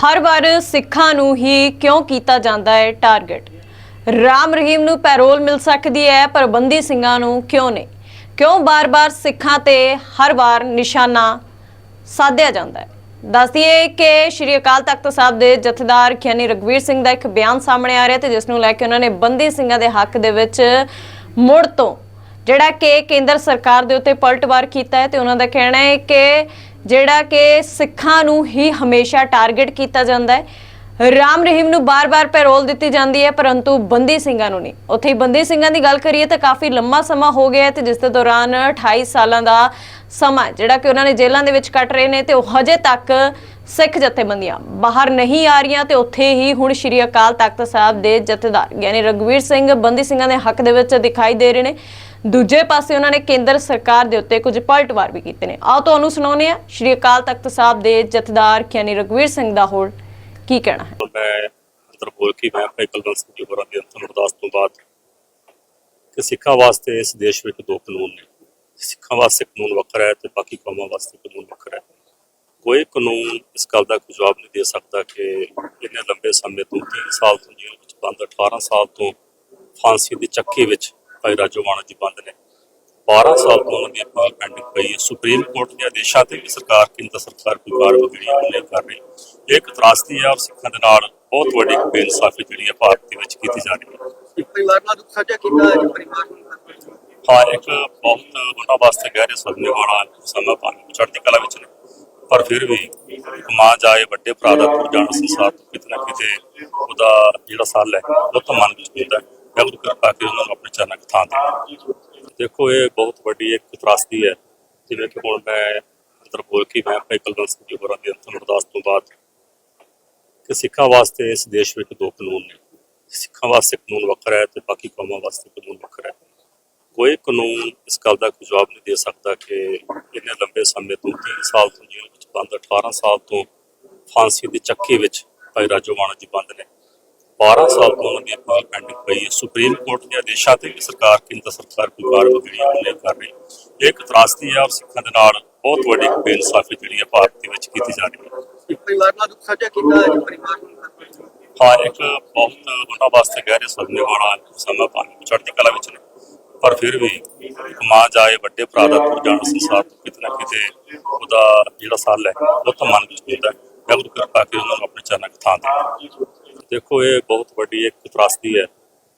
ਹਰ ਵਾਰ ਸਿੱਖਾਂ ਨੂੰ ਹੀ ਕਿਉਂ ਕੀਤਾ ਜਾਂਦਾ ਹੈ ਟਾਰਗੇਟ? ਰਾਮ ਰਹੀਮ ਨੂੰ ਪੈਰੋਲ ਮਿਲ ਸਕਦੀ ਹੈ, ਪਰ ਬੰਦੀ ਸਿੰਘਾਂ ਨੂੰ ਕਿਉਂ ਨਹੀਂ? ਕਿਉਂ ਬਾਰ-ਬਾਰ ਸਿੱਖਾਂ ਤੇ ਹਰ ਵਾਰ ਨਿਸ਼ਾਨਾ ਸਾਧਿਆ ਜਾਂਦਾ ਹੈ? ਦੱਸਦੀਏ ਕਿ ਸ਼੍ਰੀ ਅਕਾਲ ਤਖਤ ਸਾਹਿਬ ਦੇ ਜਥੇਦਾਰ ਖਿਆਨੀ ਰਗਵੀਰ ਸਿੰਘ ਦਾ ਇੱਕ ਬਿਆਨ ਸਾਹਮਣੇ ਆ ਰਿਹਾ ਤੇ ਜਿਸ ਨੂੰ ਲੈ ਕੇ ਉਹਨਾਂ ਨੇ ਬੰਦੀ ਸਿੰਘਾਂ ਦੇ ਹੱਕ ਦੇ ਵਿੱਚ ਮੁੜ ਤੋਂ ਜਿਹੜਾ ਕਿ ਕੇਂਦਰ ਸਰਕਾਰ ਦੇ ਉੱਤੇ ਪਲਟਵਾਰ ਕੀਤਾ ਹੈ ਤੇ ਉਹਨਾਂ ਦਾ ਕਹਿਣਾ ਹੈ ਕਿ ਜਿਹੜਾ ਕਿ ਸਿੱਖਾਂ ਨੂੰ ਹੀ ਹਮੇਸ਼ਾ ਟਾਰਗੇਟ ਕੀਤਾ ਜਾਂਦਾ ਹੈ। ਰਾਮ ਰਹੀਮ ਨੂੰ ਬਾਰ-ਬਾਰ ਪੈਰੋਲ ਦਿੱਤੀ ਜਾਂਦੀ ਹੈ, ਪਰੰਤੂ ਬੰਦੀ ਸਿੰਘਾਂ ਨੂੰ ਨਹੀਂ। ਉੱਥੇ ਹੀ ਬੰਦੀ ਸਿੰਘਾਂ ਦੀ ਗੱਲ ਕਰੀਏ ਤਾਂ ਕਾਫੀ ਲੰਮਾ ਸਮਾਂ ਹੋ ਗਿਆ ਹੈ ਤੇ ਜਿਸ ਦੇ ਦੌਰਾਨ 28 ਸਾਲਾਂ ਦਾ ਸਮਾਂ ਜਿਹੜਾ ਕਿ ਉਹਨਾਂ ਨੇ ਜੇਲ੍ਹਾਂ ਦੇ ਵਿੱਚ ਕੱਟ ਰਹੇ ਨੇ ਤੇ ਉਹ ਹਜੇ ਤੱਕ ਸਿੱਖ ਜਥੇਬੰਦੀਆਂ ਬਾਹਰ ਨਹੀਂ ਆ ਰਹੀਆਂ ਤੇ ਉੱਥੇ ਹੀ ਹੁਣ ਸ਼੍ਰੀ ਅਕਾਲ ਤਖਤ ਸਾਹਿਬ ਦੇ ਜਥੇਦਾਰ, ਯਾਨੀ ਰਗਵੀਰ ਸਿੰਘ ਬੰਦੀ ਸਿੰਘਾਂ ਦੇ ਹੱਕ ਦੇ ਵਿੱਚ ਦਿਖਾਈ ਦੇ ਰਹੇ ਨੇ। ਦੂਜੇ ਪਾਸੇ ਉਹਨਾਂ ਨੇ ਕੇਂਦਰ ਸਰਕਾਰ ਦੇ ਉੱਤੇ ਕੁਝ ਪਲਟਵਾਰ ਵੀ ਕੀਤੇ ਨੇ। ਆਓ ਤੁਹਾਨੂੰ ਸੁਣਾਉਂਦੇ ਆ ਸ਼੍ਰੀ ਅਕਾਲ ਤਖਤ ਸਾਹਿਬ ਦੇ ਜਥੇਦਾਰ ਯਾਨੀ ਰਗਵੀਰ ਸਿੰਘ ਦਾ ਹੋਰ ਕੀ ਕਹਿਣਾ ਹੈ? ਮੈਂ ਅੰਦਰ ਬੋਲ ਕੇ ਮੈਂ ਭਾਈ ਕੁਲਵੰਤ ਸਿੰਘ ਜੀ ਹੋਰਾਂ ਦੀ ਅੰਤਮ ਅਰਦਾਸ ਤੋਂ ਬਾਅਦ ਕਿ ਸਿੱਖਾਂ ਵਾਸਤੇ ਇਸ ਦੇਸ਼ ਵਿੱਚ ਦੋ ਕਾਨੂੰਨ ਨੇ। ਸਿੱਖਾਂ ਵਾਸਤੇ ਕਾਨੂੰਨ ਵੱਖਰਾ ਹੈ ਤੇ ਬਾਕੀ ਕੌਮਾਂ ਵਾਸਤੇ ਕਾਨੂੰਨ ਵੱਖਰਾ ਹੈ। ਕੋਈ ਕਾਨੂੰਨ ਇਸ ਗੱਲ ਦਾ ਕੋਈ ਜਵਾਬ ਨਹੀਂ ਦੇ ਸਕਦਾ ਕਿ ਇੰਨੇ ਲੰਬੇ ਸਮੇਂ ਤੋਂ 3 ਸਾਲ ਤੋਂ ਜੇਲ੍ਹ ਵਿੱਚ ਬੰਦ 18 ਸਾਲ ਤੋਂ ਫਾਂਸੀ ਦੀ ਚੱਕੀ ਵਿੱਚ ਭਾਈ ਰਾਜੋ ਮਾਣਾ ਜੀ ਬੰਦ ਨੇ। 12 ਸਾਲ ਤੋਂ ਉਹਨਾਂ ਦੀ ਅਪੀਲ ਪੈਂਡਿੰਗ ਪਈ ਹੈ। ਸੁਪਰੀਮ ਕੋਰਟ ਦੇ ਆਦੇਸ਼ਾਂ ਤੇ ਵੀ ਸਰਕਾਰ ਕੇਂਦਰ ਸਰਕਾਰ ਕੋਈ ਕਾਰਵਾਈ ਜਿਹੜੀ ਨਹੀਂ ਕਰ ਰਹੀ। ਇਹ ਇੱਕ ਤਰਾਸਦੀ ਔਰ ਸਿੱਖਾਂ ਦੇ ਨਾਲ ਬਹੁਤ ਵੱਡੀ ਬੇਇਨਸਾਫੀ ਜਿਹੜੀ ਹੈ ਭਾਰਤ ਦੇ ਵਿੱਚ ਕੀਤੀ ਜਾ ਰਹੀ ਹੈ। ਪਰਿਵਾਰ ਨਾਲ ਦੁੱਖ ਸਾਂਝਾ ਕੀਤਾ ਹੈ ਪਰਿਵਾਰ ਨੂੰ ਹਾਂ। ਇੱਕ ਬਹੁਤ ਉਹਨਾਂ ਵਾਸਤੇ ਗਹਿਰੇ ਸਦਮੇ ਵਾਲਾ ਸਮਾਂ ਪਾਣੀ ਚੜ੍ਹਦੀ ਕਲਾ ਵਿੱਚ ਨੇ। ਪਰ ਫਿਰ ਵੀ ਮਾਂ ਜਾਏ ਵੱਡੇ ਭਰਾ ਦਾ ਤੁਰ ਜਾਣ ਸੰਸਾਰ ਤੋਂ ਕਿਤੇ ਨਾ ਕਿਤੇ ਉਹਦਾ ਜਿਹੜਾ ਸਾਲ ਹੈ ਉਹ ਤਾਂ ਮਨ ਵਿੱਚ ਹੁੰਦਾ ਹੈ। ਵਾਹਿਗੁਰੂ ਕਿਰਪਾ ਕੇ ਉਹਨਾਂ ਨੂੰ ਆਪਣੇ ਚਰਨਾਂ 'ਚ ਥਾਂ ਦੇ ਦੇਖੋ, ਇਹ ਬਹੁਤ ਵੱਡੀ ਇੱਕ ਤਰਾਸਦੀ ਹੈ। ਜਿਵੇਂ ਕਿ ਹੁਣ ਮੈਂ ਅੰਦਰ ਬੋਲ ਕੇ ਮੈਂ ਭਾਈ ਕੁਲਵੰਤ ਸਿੰਘ ਜੀ ਹੋਰਾਂ ਦੀ ਅੰਤਮ ਅਰਦਾਸ ਤੋਂ ਬਾਅਦ ਕਿ ਸਿੱਖਾਂ ਵਾਸਤੇ ਇਸ ਦੇਸ਼ ਵਿੱਚ ਦੋ ਕਾਨੂੰਨ ਨੇ। ਸਿੱਖਾਂ ਵਾਸਤੇ ਕਾਨੂੰਨ ਵੱਖਰਾ ਹੈ ਤੇ ਬਾਕੀ ਕੌਮਾਂ ਵਾਸਤੇ ਕਾਨੂੰਨ ਵੱਖਰਾ ਹੈ। ਕੋਈ ਕਾਨੂੰਨ ਇਸ ਗੱਲ ਦਾ ਕੋਈ ਜਵਾਬ ਨਹੀਂ ਦੇ ਸਕਦਾ ਕਿ ਇੰਨੇ ਲੰਬੇ ਸਮੇਂ ਤੋਂ 3 ਸਾਲ ਤੋਂ, ਜੇਲ੍ਹ ਵਿੱਚ ਬੰਦ 18 ਸਾਲ ਤੋਂ ਫਾਂਸੀ ਦੀ ਚੱਕੀ ਵਿੱਚ ਭਾਈ ਰਾਜੋ ਮਾਣਾ ਜੀ ਬੰਦ ਨੇ। 12 ਸਾਲ ਤੋਂ ਉਹਨਾਂ ਦੀ ਅਪੀਲ ਪੈਂਡਿੰਗ ਪਈ ਹੈ। ਸੁਪਰੀਮ ਕੋਰਟ ਦੇ ਆਦੇਸ਼ਾਂ ਤੇ ਸਰਕਾਰ ਕੇਂਦਰ ਸਰਕਾਰ ਕੋਈ ਕਾਰਵਾਈ ਜਿਹੜੀ ਨਹੀਂ ਕਰ ਰਹੀ। ਇਹ ਇੱਕ ਤਰਾਸਦੀ ਹੈ ਔਰ ਸਿੱਖਾਂ ਦੇ ਨਾਲ ਬਹੁਤ ਵੱਡੀ ਬੇਇਨਸਾਫੀ ਜਿਹੜੀ ਹੈ ਭਾਰਤ ਦੇ ਵਿੱਚ ਕੀਤੀ ਜਾ ਰਹੀ ਹੈ। ਇੱਕ ਪਰਿਵਾਰ ਨਾਲ ਦੁੱਖ ਸਾਂਝਾ ਕੀਤਾ ਹੈ ਪਰਿਵਾਰ ਨੂੰ ਹਾਂ। ਇੱਕ ਬਹੁਤ ਉਹਨਾਂ ਵਾਸਤੇ ਗਹਿਰੇ ਸਦਮੇ ਵਾਲਾ ਸਮਾਂ ਪਾਣੀ ਚੜ੍ਹਦੀ ਕਲਾ ਵਿੱਚ ਨੇ। ਪਰ ਫਿਰ ਵੀ ਮਾਂ ਜਾਏ ਵੱਡੇ ਭਰਾ ਦਾ ਤੁਰ ਜਾਣ ਸੰਸਾਰ ਤੋਂ ਕਿਤੇ ਨਾ ਕਿਤੇ ਉਹਦਾ ਜਿਹੜਾ ਸਾਲ ਹੈ ਉਹ ਤਾਂ ਮਨ ਵਿੱਚ ਹੁੰਦਾ ਹੈ। ਵਾਹਿਗੁਰੂ ਕਿਰਪਾ ਕੇ ਉਹਨਾਂ ਨੂੰ ਆਪਣੇ ਚਰਨਾਂ 'ਚ ਥਾਂ ਦੇ ਦੇਖੋ, ਇਹ ਬਹੁਤ ਵੱਡੀ ਇੱਕ ਤਰਾਸਦੀ ਹੈ।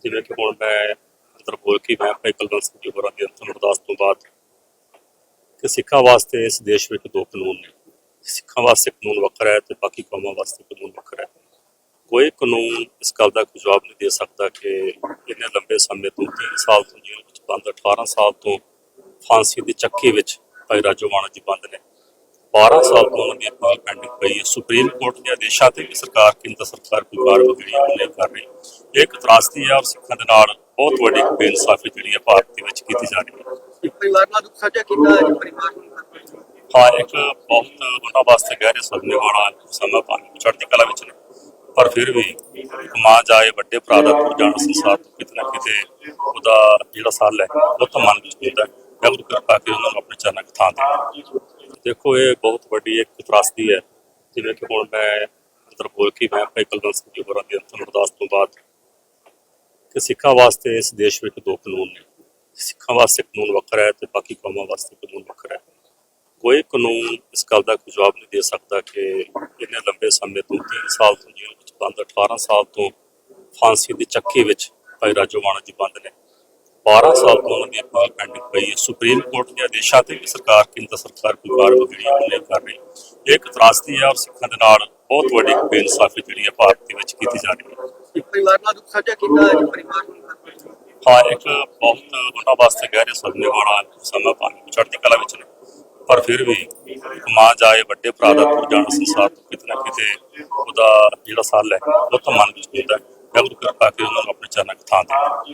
ਜਿਵੇਂ ਕਿ ਹੁਣ ਮੈਂ ਅੰਦਰ ਬੋਲ ਕੇ ਮੈਂ ਭਾਈ ਕੁਲਵੰਤ ਸਿੰਘ ਜੀ ਹੋਰਾਂ ਦੀ ਅੰਤਮ ਅਰਦਾਸ ਤੋਂ ਬਾਅਦ ਕਿ ਸਿੱਖਾਂ ਵਾਸਤੇ ਇਸ ਦੇਸ਼ ਵਿੱਚ ਦੋ ਕਾਨੂੰਨ ਨੇ। ਸਿੱਖਾਂ ਵਾਸਤੇ ਕਾਨੂੰਨ ਵੱਖਰਾ ਹੈ ਤੇ ਬਾਕੀ ਕੌਮਾਂ ਵਾਸਤੇ ਕਾਨੂੰਨ ਵੱਖਰਾ ਹੈ। ਕੋਈ ਕਾਨੂੰਨ ਇਸ ਗੱਲ ਦਾ ਕੋਈ ਜਵਾਬ ਨਹੀਂ ਦੇ ਸਕਦਾ ਕਿ ਇੰਨੇ ਲੰਬੇ ਸਮੇਂ ਤੋਂ 3 ਸਾਲ ਤੋਂ, ਜੇਲ੍ਹ ਵਿੱਚ ਬੰਦ 18 ਸਾਲ ਤੋਂ ਫਾਂਸੀ ਦੀ ਚੱਕੀ ਵਿੱਚ ਭਾਈ ਰਾਜੋ ਮਾਣਾ ਜੀ ਬੰਦ ਨੇ। 12 ਸਾਲ ਤੋਂ ਉਹਨਾਂ ਦੀ ਅਪੀਲ ਪੈਂਡਿੰਗ ਪਈ ਹੈ। ਸੁਪਰੀਮ ਕੋਰਟ ਦੇ ਆਦੇਸ਼ਾਂ ਤੇ ਵੀ ਸਰਕਾਰ ਕੇਂਦਰ ਸਰਕਾਰ ਕੋਈ ਕਾਰਵਾਈ ਜਿਹੜੀ ਨਹੀਂ ਕਰ ਰਹੀ। ਇਹ ਇੱਕ ਤਰਾਸਦੀ ਹੈ ਔਰ ਸਿੱਖਾਂ ਦੇ ਨਾਲ ਬਹੁਤ ਵੱਡੀ ਬੇਇਨਸਾਫੀ ਜਿਹੜੀ ਹੈ ਭਾਰਤ ਦੇ ਵਿੱਚ ਕੀਤੀ ਜਾ ਰਹੀ ਹੈ। ਇੱਕ ਪਰਿਵਾਰ ਨਾਲ ਦੁੱਖ ਸਾਂਝਾ ਕੀਤਾ ਹੈ ਪਰਿਵਾਰ ਨੂੰ ਹਾਂ। ਇੱਕ ਬਹੁਤ ਉਹਨਾਂ ਵਾਸਤੇ ਗਹਿਰੇ ਸਦਮੇ ਵਾਲਾ ਸਮਾਂ ਪਾਣੀ ਚੜ੍ਹਦੀ ਕਲਾ ਵਿੱਚ ਨੇ। ਪਰ ਫਿਰ ਵੀ ਮਾਂ ਜਾਏ ਵੱਡੇ ਭਰਾ ਦਾ ਤੁਰ ਜਾਣ ਸੰਸਾਰ ਤੋਂ ਕਿਤੇ ਨਾ ਕਿਤੇ ਉਹਦਾ ਜਿਹੜਾ ਸਾਲ ਹੈ ਉਹ ਤਾਂ ਮਨ ਵਿੱਚ ਹੁੰਦਾ ਹੈ। ਵਾਹਿਗੁਰੂ ਕਿਰਪਾ ਕੇ ਉਹਨਾਂ ਨੂੰ ਆਪਣੇ ਚਰਨਾਂ ਥਾਂ ਦੇ ਦੇਖੋ, ਇਹ ਬਹੁਤ ਵੱਡੀ ਇੱਕ ਤਰਾਸਦੀ ਹੈ। ਜਿਵੇਂ ਕਿ ਹੁਣ ਮੈਂ ਅੰਦਰ ਬੋਲ ਕੇ ਮੈਂ ਭਾਈ ਕੁਲਵੰਤ ਸਿੰਘ ਜੀ ਹੋਰਾਂ ਦੀ ਅੰਤਮ ਅਰਦਾਸ ਤੋਂ ਬਾਅਦ ਕਿ ਸਿੱਖਾਂ ਵਾਸਤੇ ਇਸ ਦੇਸ਼ ਵਿੱਚ ਦੋ ਕਾਨੂੰਨ ਨੇ। ਸਿੱਖਾਂ ਵਾਸਤੇ ਕਾਨੂੰਨ ਵੱਖਰਾ ਹੈ ਤੇ ਬਾਕੀ ਕੌਮਾਂ ਵਾਸਤੇ ਕਾਨੂੰਨ ਵੱਖਰਾ ਹੈ। ਕੋਈ ਕਾਨੂੰਨ ਇਸ ਗੱਲ ਦਾ ਕੋਈ ਜਵਾਬ ਨਹੀਂ ਦੇ ਸਕਦਾ ਕਿ ਇੰਨੇ ਲੰਬੇ ਸਮੇਂ ਤੋਂ 3 ਸਾਲ ਤੋਂ, ਜੇਲ੍ਹ ਵਿੱਚ ਬੰਦ 18 ਸਾਲ ਤੋਂ ਫਾਂਸੀ ਦੀ ਚੱਕੀ ਵਿੱਚ ਭਾਈ ਰਾਜੋ ਮਾਣਾ ਜੀ ਬੰਦ ਨੇ। 12 ਸਾਲ ਤੋਂ ਉਹਨਾਂ ਦੀ ਅਪੀਲ ਪੈਂਡਿੰਗ ਪਈ ਹੈ। ਸੁਪਰੀਮ ਕੋਰਟ ਦੇ ਆਦੇਸ਼ਾਂ ਤੇ ਵੀ ਸਰਕਾਰ ਕੇਂਦਰ ਸਰਕਾਰ ਕੋਈ ਕਾਰਵਾਈ ਜਿਹੜੀ ਉਹ ਨਹੀਂ ਕਰ ਰਹੀ। ਇਹ ਇੱਕ ਤਰਾਸਦੀ ਹੈ ਔਰ ਸਿੱਖਾਂ ਦੇ ਨਾਲ ਬਹੁਤ ਵੱਡੀ ਬੇਇਨਸਾਫੀ ਜਿਹੜੀ ਹੈ ਭਾਰਤ ਦੇ ਵਿੱਚ ਕੀਤੀ ਜਾ ਰਹੀ ਹੈ। ਇੱਕ ਪਰਿਵਾਰ ਨਾਲ ਦੁੱਖ ਸਾਂਝਾ ਕੀਤਾ ਹੈ ਕਿ ਪਰਿਵਾਰ ਨੂੰ ਹਾਂ? ਇੱਕ ਬਹੁਤ ਉਹਨਾਂ ਵਾਸਤੇ ਗਹਿਰੇ ਸਦਮੇ ਵਾਲਾ ਸਮਾਂ ਪਾਣੀ ਚੜ੍ਹਦੀ ਕਲਾ ਵਿੱਚ ਨੇ ਪਰ ਫਿਰ ਵੀ ਮਾਂ ਜਾਏ ਵੱਡੇ ਭਰਾ ਦਾ ਤੁਰ ਜਾਣ ਸੰਸਾਰ ਤੋਂ ਕਿਤੇ ਨਾ ਕਿਤੇ ਉਹਦਾ ਜਿਹੜਾ ਸਾਲ ਹੈ ਉਹ ਤਾਂ ਮਨ ਵਿੱਚ ਹੁੰਦਾ ਹੈ। ਵਾਹਿਗੁਰੂ ਕਿਰਪਾ ਕੇ ਉਹਨਾਂ ਨੂੰ ਆਪਣੇ ਚਰਨਾਂ ਥਾਂ ਦੇ।